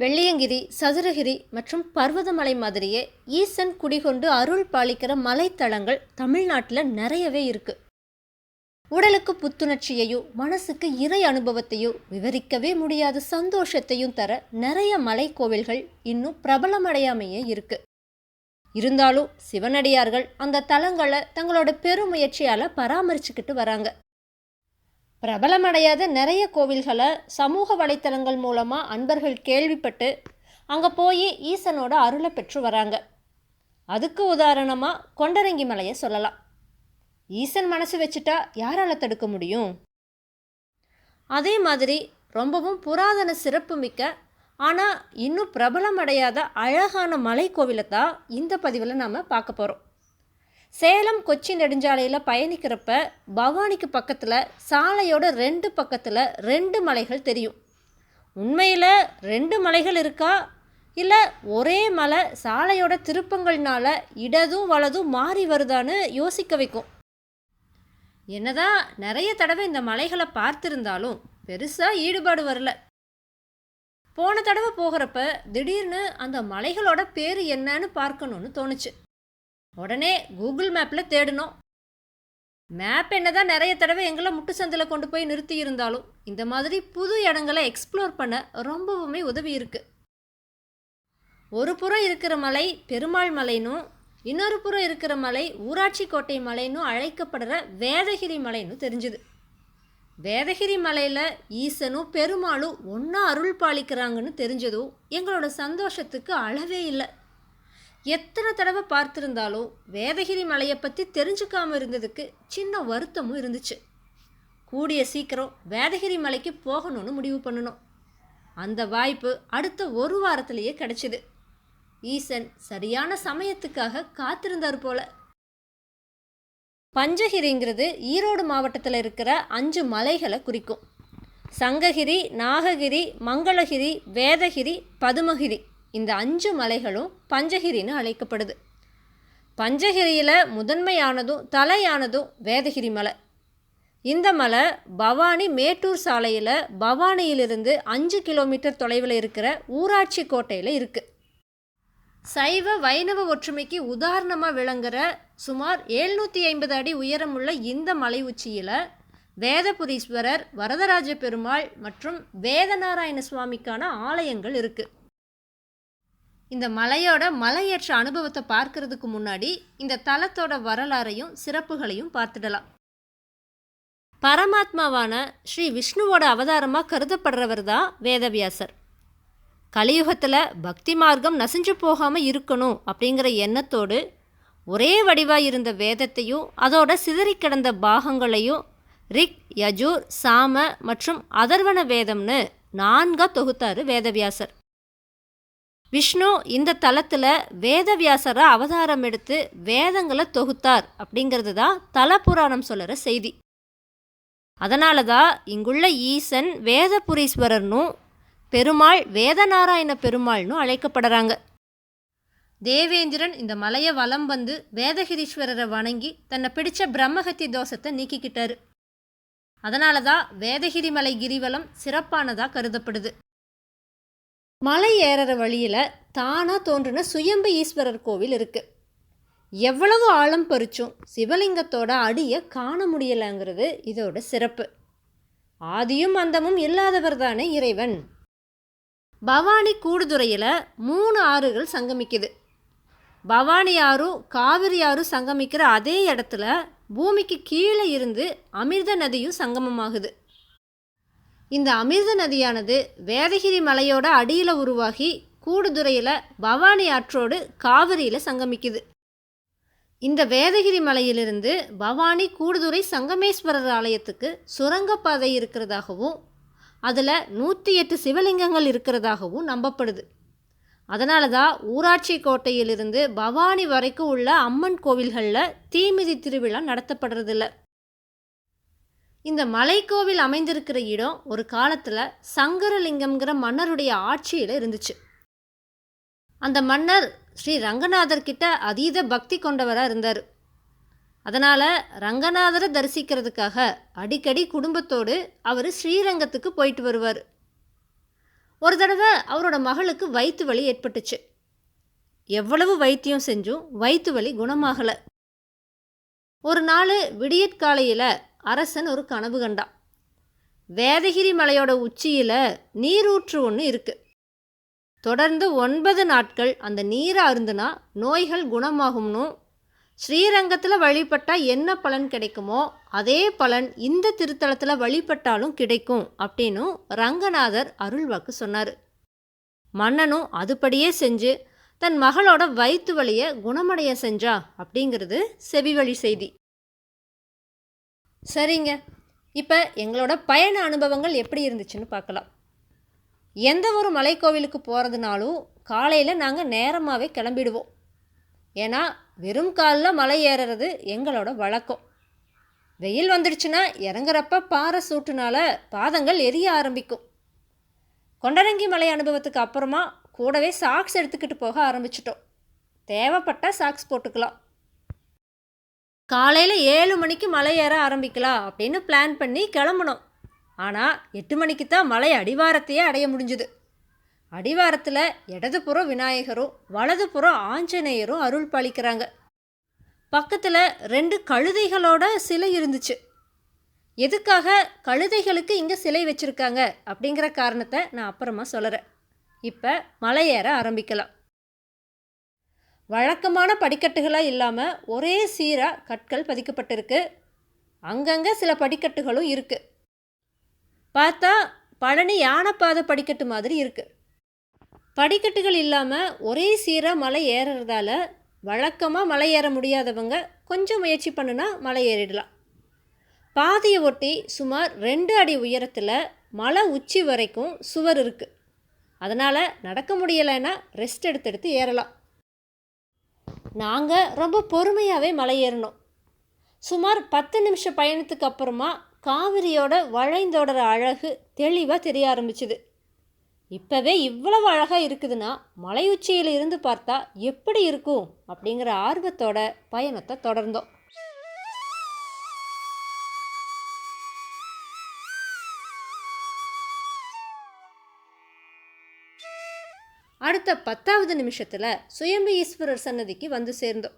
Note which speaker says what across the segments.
Speaker 1: வெள்ளியங்கிரி சதுரகிரி மற்றும் பர்வதமலை மாதிரியே ஈசன் குடிகொண்டு அருள் பாலிக்கிற மலைத்தலங்கள் தமிழ்நாட்டில் நிறையவே இருக்கு. உடலுக்கு புத்துணர்ச்சியையும் மனசுக்கு இறை அனுபவத்தையும் விவரிக்கவே முடியாத சந்தோஷத்தையும் தர நிறைய மலை கோவில்கள் இன்னும் பிரபலமடையாமையே இருக்கு. இருந்தாலும் சிவனடியார்கள் அந்த தலங்களை தங்களோட பெருமுயற்சியால் பராமரிச்சுக்கிட்டு வராங்க. பிரபலமடையாத நிறைய கோவில்களை சமூக வலைத்தளங்கள் மூலமாக அன்பர்கள் கேள்விப்பட்டு அங்கே போய் ஈசனோட அருளை பெற்று வராங்க. அதுக்கு உதாரணமாக கொண்டரங்கி மலையை சொல்லலாம். ஈசன் மனசு வச்சுட்டா யாரால் தடுக்க முடியும்? அதே மாதிரி ரொம்பவும் புராதன சிறப்பு மிக்க ஆனால் இன்னும் பிரபலமடையாத அழகான மலை கோவிலை தான் இந்த பதிவில் நாம் பார்க்க போகிறோம் சேலம் கொச்சி நெடுஞ்சாலையில் பயணிக்கிறப்ப பவானிக்கு பக்கத்தில் சாலையோட ரெண்டு பக்கத்தில் ரெண்டு மலைகள் தெரியும். உண்மையில் ரெண்டு மலைகள் இருக்கா? இல்லை ஒரே மலை சாலையோட திருப்பங்கள்னால இடதும் வலதும் மாறி வருதான்னு யோசிக்க வைக்கும். என்னதான் நிறைய தடவை இந்த மலைகளை பார்த்துருந்தாலும் பெருசாக ஈடுபாடு வரல. போன தடவை போகிறப்ப திடீர்னு அந்த மலைகளோட பேர் என்னன்னு பார்க்கணும்னு தோணுச்சு. உடனே கூகுள் மேப்பில் தேடினோம் மேப் என்ன தான் நிறைய தடவை எங்களை முட்டு சந்தில் கொண்டு போய் நிறுத்தி இருந்தாலும் இந்த மாதிரி புது இடங்களை எக்ஸ்ப்ளோர் பண்ண ரொம்பவுமே உதவி இருக்கு. ஒரு புறம் இருக்கிற மலை பெருமாள் மலைனும் இன்னொரு புறம் இருக்கிற மலை ஊராட்சி கோட்டை மலைன்னு அழைக்கப்படுற வேதகிரி மலைன்னு தெரிஞ்சுது. வேதகிரி மலையில் ஈசனும் பெருமாளும் ஒன்றா அருள் பாலிக்கிறாங்கன்னு தெரிஞ்சதும் எங்களோட சந்தோஷத்துக்கு அளவே இல்லை. எத்தனை தடவை பார்த்துருந்தாலும் வேதகிரி மலையை பற்றி தெரிஞ்சுக்காமல் இருந்ததுக்கு சின்ன வருத்தமும் இருந்துச்சு. கூடிய சீக்கிரம் வேதகிரி மலைக்கு போகணும்னு முடிவு பண்ணணும். அந்த வாய்ப்பு அடுத்த ஒரு வாரத்திலேயே கிடைச்சிது. ஈசன் சரியான சமயத்துக்காக காத்திருந்தார் போல. பஞ்சகிரிங்கிறது ஈரோடு மாவட்டத்தில் இருக்கிற அஞ்சு மலைகளை குறிக்கும். சங்ககிரி நாககிரி மங்களகிரி வேதகிரி பதுமகிரி. இந்த அஞ்சு மலைகளும் பஞ்சகிரின்னு அழைக்கப்படுது. பஞ்சகிரியில் முதன்மையானதும் தலையானதும் வேதகிரி மலை. இந்த மலை பவானி மேட்டூர் சாலையில் பவானியிலிருந்து அஞ்சு கிலோமீட்டர் தொலைவில் இருக்கிற ஊராட்சி கோட்டையில் இருக்குது சைவ வைணவ ஒற்றுமைக்கு உதாரணமாக விளங்குற சுமார் எழுநூற்றி ஐம்பது அடி உயரமுள்ள இந்த மலை உச்சியில் வேதபுரீஸ்வரர் வரதராஜ பெருமாள் மற்றும் வேதநாராயண சுவாமிக்கான ஆலயங்கள் இருக்குது இந்த மலையோட மலையேற்ற அனுபவத்தை பார்க்கறதுக்கு முன்னாடி இந்த தலத்தோட வரலாறையும் சிறப்புகளையும் பார்த்துடலாம். பரமாத்மாவான ஸ்ரீ விஷ்ணுவோட அவதாரமாக கருதப்படுறவர் தான் வேதவியாசர். கலியுகத்தில் பக்தி மார்க்கம் நசிஞ்சு போகாமல் இருக்கணும் அப்படிங்கிற எண்ணத்தோடு ஒரே வடிவாக இருந்த வேதத்தையும் அதோட சிதறி கிடந்த பாகங்களையும் ரிக் யஜூர் சாம மற்றும் அதர்வன வேதம்னு நான்காக தொகுத்தார் வேதவியாசர். விஷ்ணு இந்த தலத்தில் வேதவியாசரை அவதாரம் எடுத்து வேதங்களை தொகுத்தார் அப்படிங்கிறது தான் தல புராணம் சொல்லுற செய்தி. அதனால தான் இங்குள்ள ஈசன் வேதபுரீஸ்வரர்னும் பெருமாள் வேதநாராயண பெருமாள்னு அழைக்கப்படுறாங்க. தேவேந்திரன் இந்த மலையை வலம் வந்து வேதகிரீஸ்வரரை வணங்கி தன்னை பிடிச்ச பிரம்மஹத்தி தோஷத்தை நீக்கிக்கிட்டாரு. அதனால தான் வேதகிரி மலை கிரிவலம் சிறப்பானதாக கருதப்படுது. மலை ஏறுற வழியில் தானாக தோன்றின சுயம்பு ஈஸ்வரர் கோவில் இருக்குது எவ்வளவு ஆழம் பறிச்சும் சிவலிங்கத்தோட அடியை காண முடியலைங்கிறது இதோட சிறப்பு. ஆதியும் அந்தமும் இல்லாதவர் தானே இறைவன். பவானி கூடுதுறையில் மூணு ஆறுகள் சங்கமிக்குது. பவானி ஆறும் காவிரி ஆறும் சங்கமிக்கிற அதே இடத்துல பூமிக்கு கீழே இருந்து அமிர்த நதியும் சங்கமமாகுது. இந்த அமிர்த நதியானது வேதகிரி மலையோட அடியில் உருவாகி கூடுதுறையில் பவானி ஆற்றோடு காவிரியில் சங்கமிக்குது. இந்த வேதகிரி மலையிலிருந்து பவானி கூடுதுறை சங்கமேஸ்வரர் ஆலயத்துக்கு சுரங்கப்பாதை இருக்கிறதாகவும் அதில் நூற்றி எட்டு சிவலிங்கங்கள் இருக்கிறதாகவும் நம்பப்படுது. அதனால தான் ஊராட்சி கோட்டையிலிருந்து பவானி வரைக்கும் உள்ள அம்மன் கோவில்களில் தீமிதி திருவிழா நடத்தப்படுறதில்ல. இந்த மலைக்கோவில் அமைந்திருக்கிற இடம் ஒரு காலத்தில் சங்கரலிங்கம்ங்கிற மன்னருடைய ஆட்சியில் இருந்துச்சு. அந்த மன்னர் ஸ்ரீ ரங்கநாதர் கிட்ட அதீத பக்தி கொண்டவராக இருந்தார். அதனால் ரங்கநாதரை தரிசிக்கிறதுக்காக அடிக்கடி குடும்பத்தோடு அவர் ஸ்ரீரங்கத்துக்கு போயிட்டு வருவார். ஒரு தடவை அவரோட மகளுக்கு வயிற்று வலி ஏற்பட்டுச்சு. எவ்வளவு வைத்தியம் செஞ்சும் வயிற்று வலி குணமாகலை. ஒரு நாள் விடியற்காலையில் அரசன் ஒரு கனவு கண்டான். வேதகிரி மலையோட உச்சியில் நீரூற்று ஒன்று இருக்குது தொடர்ந்து ஒன்பது நாட்கள் அந்த நீரை அருந்துனா நோய்கள் குணமாகும்னு ஸ்ரீரங்கத்தில் வழிபட்டால் என்ன பலன் கிடைக்குமோ அதே பலன் இந்த திருத்தலத்தில் வழிபட்டாலும் கிடைக்கும் அப்படின்னு ரங்கநாதர் அருள்வாக்கு சொன்னார். மன்னனும் அதுபடியே செஞ்சு தன் மகளோட வயிற்று வலியை குணமடைய செஞ்சா அப்படிங்கிறது செவிவழி செய்தி. சரிங்க. இப்போ எங்களோட பயண அனுபவங்கள் எப்படி இருந்துச்சுன்னு பார்க்கலாம். எந்த ஒரு மலைக்கோவிலுக்கு போகிறதுனாலும் காலையில் நாங்கள் நேரமாகவே கிளம்பிடுவோம். ஏன்னா வெறும் காலில் மலை ஏறுறது எங்களோட வழக்கம். வெயில் வந்துடுச்சுன்னா இறங்குறப்ப பாறை சூட்டுனால பாதங்கள் எரிய ஆரம்பிக்கும். கொண்டரங்கி மலை அனுபவத்துக்கு அப்புறமா கூடவே சாக்ஸ் எடுத்துக்கிட்டு போக ஆரம்பிச்சிட்டோம். தேவைப்பட்டால் சாக்ஸ் போட்டுக்கலாம். காலையில் ஏழு மணிக்கு மலை ஏற ஆரம்பிக்கலாம் அப்படின்னு பிளான் பண்ணி கிளம்புனோம். ஆனால் எட்டு மணிக்கு தான் மலை அடிவாரத்தையே அடைய முடிஞ்சுது. அடிவாரத்தில் இடதுபுறம் விநாயகரும் வலதுபுறம் ஆஞ்சநேயரும் அருள் பாலிக்கிறாங்க. பக்கத்தில் ரெண்டு கழுதைகளோட சிலை இருந்துச்சு. எதுக்காக கழுதைகளுக்கு இங்கே சிலை வச்சுருக்காங்க அப்படிங்கிற காரணத்தை நான் அப்புறமா சொல்கிறேன் இப்போ மலை ஏற ஆரம்பிக்கலாம். வழக்கமான படிக்கட்டுகளாக இல்லாமல் ஒரே சீராக கற்கள் பதிக்கப்பட்டிருக்கு. அங்கங்கே சில படிக்கட்டுகளும் இருக்குது பார்த்தா பழனி யானைப்பாதை படிக்கட்டு மாதிரி இருக்குது படிக்கட்டுகள் இல்லாமல் ஒரே சீராக மலை ஏறுறதால வழக்கமாக மலை ஏற முடியாதவங்க கொஞ்சம் முயற்சி பண்ணுனா மலை ஏறிடலாம். பாதையை ஒட்டி சுமார் ரெண்டு அடி உயரத்தில் மலை உச்சி வரைக்கும் சுவர் இருக்குது அதனால் நடக்க முடியலைன்னா ரெஸ்ட் எடுத்து எடுத்து ஏறலாம். நாங்கள் ரொம்ப பொறுமையாகவே மலை ஏறினோம் சுமார் பத்து நிமிஷம் பயணத்துக்கு அப்புறமா காவிரியோட வளைந்தோடற அழகு தெளிவாக தெரிய ஆரம்பிச்சுது. இப்போவே இவ்வளவு அழகாக இருக்குதுன்னா மலை உச்சியில் இருந்து பார்த்தா எப்படி இருக்கும் அப்படிங்கிற ஆர்வத்தோட பயணத்தை தொடர்ந்தோம். அடுத்த பத்தாவது நிமிஷத்தில் சுயம்பு ஈஸ்வரர் சன்னதிக்கு வந்து சேர்ந்தோம்.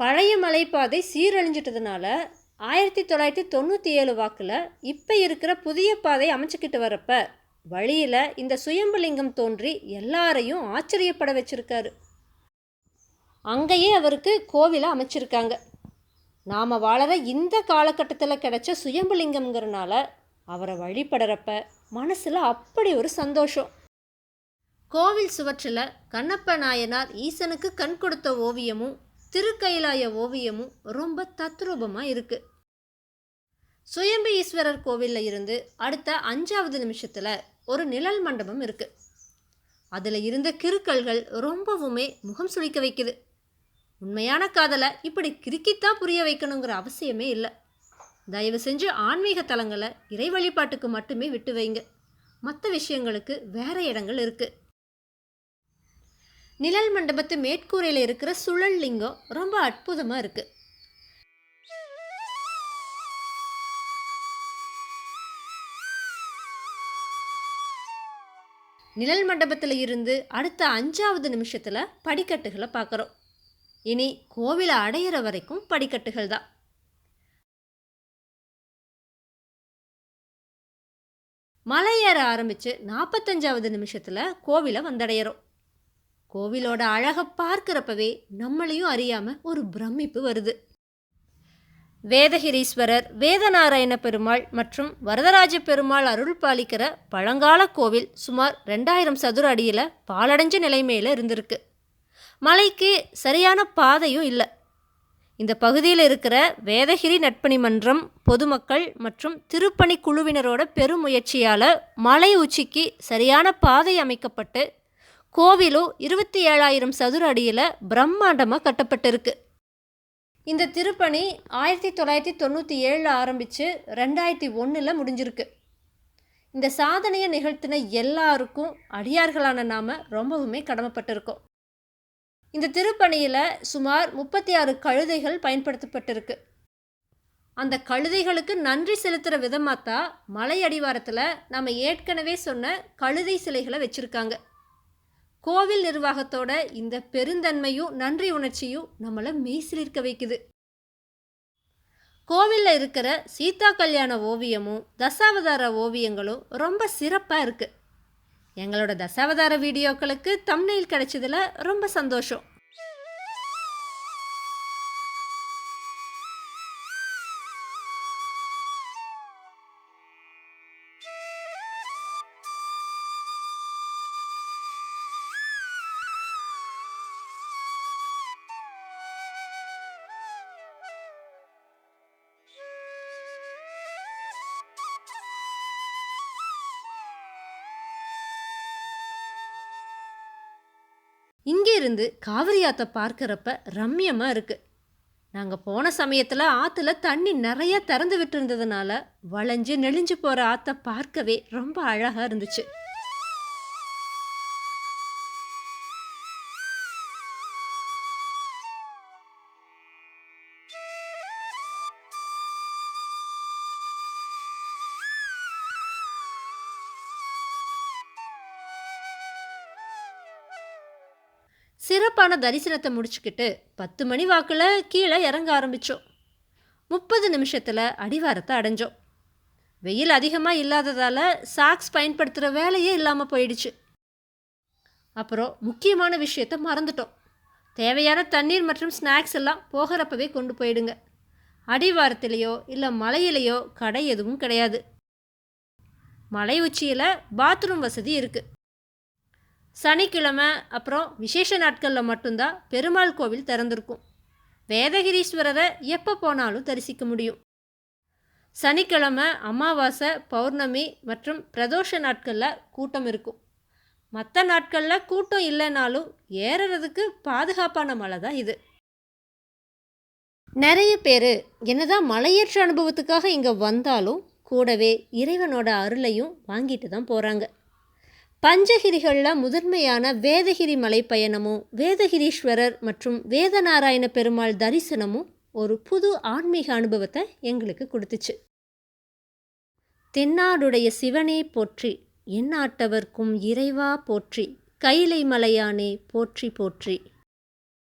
Speaker 1: பழைய மலைப்பாதை சீரழிஞ்சிட்டதுனால ஆயிரத்தி தொள்ளாயிரத்தி தொண்ணூற்றி ஏழு வாக்கில் இப்போ இருக்கிற புதிய பாதை அமைச்சுக்கிட்டு வரப்ப வழியில் இந்த சுயம்புலிங்கம் தோன்றி எல்லாரையும் ஆச்சரியப்பட வச்சிருக்காரு. அங்கேயே அவருக்கு கோவிலை அமைச்சிருக்காங்க. நாம் வாழற இந்த காலகட்டத்தில் கிடைச்ச சுயம்புலிங்கம்ங்கிறனால அவரை வழிபடுறப்ப மனசில் அப்படி ஒரு சந்தோஷம். கோவில் சுவற்றில் கண்ணப்ப நாயனார் ஈசனுக்கு கண் கொடுத்த ஓவியமும் திருக்கைலாய ஓவியமும் ரொம்ப தத்ரூபமாக இருக்குது சுயம்பு ஈஸ்வரர் கோவிலில் இருந்து அடுத்த அஞ்சாவது நிமிஷத்தில் ஒரு நிழல் மண்டபம் இருக்குது அதில் இருந்த கிறுக்கல்கள் ரொம்பவுமே முகம் சுளிக்க வைக்குது. உண்மையான காதலை இப்படி கிறுக்கித்தான் புரிய வைக்கணுங்கிற அவசியமே இல்லை. தயவு செஞ்சு ஆன்மீக தலங்களை இறை வழிபாட்டுக்கு மட்டுமே விட்டு வைங்க. மற்ற விஷயங்களுக்கு வேறு இடங்கள் இருக்குது நிழல் மண்டபத்து மேற்கூரையில் இருக்கிற சுழல் லிங்கம் ரொம்ப அற்புதமாக இருக்குது நிழல் மண்டபத்தில் இருந்து அடுத்த அஞ்சாவது நிமிஷத்தில் படிக்கட்டுகளை பார்க்குறோம் இனி கோவிலை அடையிற வரைக்கும் படிக்கட்டுகள் தான். மலை ஏற ஆரம்பித்து நாற்பத்தஞ்சாவது நிமிஷத்தில் கோவிலை வந்தடையிறோம். கோவிலோட அழகை பார்க்குறப்பவே நம்மளையும் அறியாமல் ஒரு பிரமிப்பு வருது. வேதகிரீஸ்வரர் வேதநாராயண பெருமாள் மற்றும் வரதராஜ பெருமாள் அருள் பாலிக்கிற பழங்கால கோவில் சுமார் ரெண்டாயிரம் சதுர அடியில் பாலடைஞ்ச நிலைமையில் இருந்திருக்கு. மலைக்கு சரியான பாதையும் இல்லை. இந்த பகுதியில் இருக்கிற வேதகிரி நட்பணி மன்றம் பொதுமக்கள் மற்றும் திருப்பணி குழுவினரோட பெருமுயற்சியால் மலை உச்சிக்கு சரியான பாதை அமைக்கப்பட்டு கோவிலும் இருபத்தி ஏழாயிரம் சதுர அடியில் பிரம்மாண்டமாக கட்டப்பட்டிருக்கு. இந்த திருப்பணி ஆயிரத்தி தொள்ளாயிரத்தி தொண்ணூற்றி ஏழில் ஆரம்பித்து ரெண்டாயிரத்தி ஒன்றில் முடிஞ்சிருக்கு. இந்த சாதனையை நிகழ்த்தின எல்லாருக்கும் அடியார்களான நாம் ரொம்பவுமே கடமைப்பட்டிருக்கோம். இந்த திருப்பணியில் சுமார் முப்பத்தி ஆறு கழுதைகள் பயன்படுத்தப்பட்டிருக்கு. அந்த கழுதைகளுக்கு நன்றி செலுத்துகிற விதமாக தான் மலை அடிவாரத்தில் நம்ம ஏற்கனவே சொன்ன கழுதை சிலைகளை வச்சுருக்காங்க. கோவில் நிர்வாகத்தோட இந்த பெருந்தன்மையும் நன்றி உணர்ச்சியும் நம்மளை மெய்சிலிருக்க வைக்குது. கோவிலில் இருக்கிற சீதா கல்யாண ஓவியமும் தசாவதார ஓவியங்களும் ரொம்ப சிறப்பாக இருக்குது எங்களோட தசாவதார வீடியோக்களுக்கு தம்னையில் கிடைச்சதில் ரொம்ப சந்தோஷம். இங்கே இருந்து காவிரி ஆற்றை பார்க்குறப்ப ரம்யமாக இருக்குது நாங்கள் போன சமயத்தில் ஆற்றுல தண்ணி நிறையா திறந்து விட்டுருந்ததுனால வளைஞ்சு நெளிஞ்சு போகிற ஆற்றை பார்க்கவே ரொம்ப அழகாக இருந்துச்சு. சிறப்பான தரிசனத்தை முடிச்சுக்கிட்டு பத்து மணி வாக்கில் கீழே இறங்க ஆரம்பித்தோம் முப்பது நிமிஷத்தில் அடிவாரத்தை அடைஞ்சோம். வெயில் அதிகமாக இல்லாததால் சாக்ஸ் பயன்படுத்துகிற வேலையே இல்லாமல் போயிடுச்சு. அப்புறம் முக்கியமான விஷயத்த மறந்துட்டோம். தேவையான தண்ணீர் மற்றும் ஸ்நாக்ஸ் எல்லாம் போகிறப்பவே கொண்டு போயிடுங்க. அடிவாரத்திலேயோ இல்லை மலையிலேயோ கடை எதுவும் கிடையாது. மலை உச்சியில் பாத்ரூம் வசதி இருக்குது சனிக்கிழமை அப்புறம் விசேஷ நாட்களில் மட்டும்தான் பெருமாள் கோவில் திறந்திருக்கும். வேதகிரீஸ்வரரை எப்போ போனாலும் தரிசிக்க முடியும். சனிக்கிழமை அமாவாசை பௌர்ணமி மற்றும் பிரதோஷ நாட்களில் கூட்டம் இருக்கும். மற்ற நாட்களில் கூட்டம் இல்லைனாலும் ஏறுறதுக்கு பாதுகாப்பான மலை தான் இது. நிறைய பேர் என்னதான் மலையேற்ற அனுபவத்துக்காக இங்கே வந்தாலும் கூடவே இறைவனோட அருளையும் வாங்கிட்டு தான் போகிறாங்க பஞ்சகிரிகளில் முதன்மையான வேதகிரி மலை பயணமும் வேதகிரீஸ்வரர் மற்றும் வேதநாராயண பெருமாள் தரிசனமும் ஒரு புது ஆன்மீக அனுபவத்தை எங்களுக்கு கொடுத்துச்சு. தென்னாடுடைய சிவனே போற்றி எந்நாட்டவர்க்கும் இறைவா போற்றி கைலை மலையானே போற்றி போற்றி.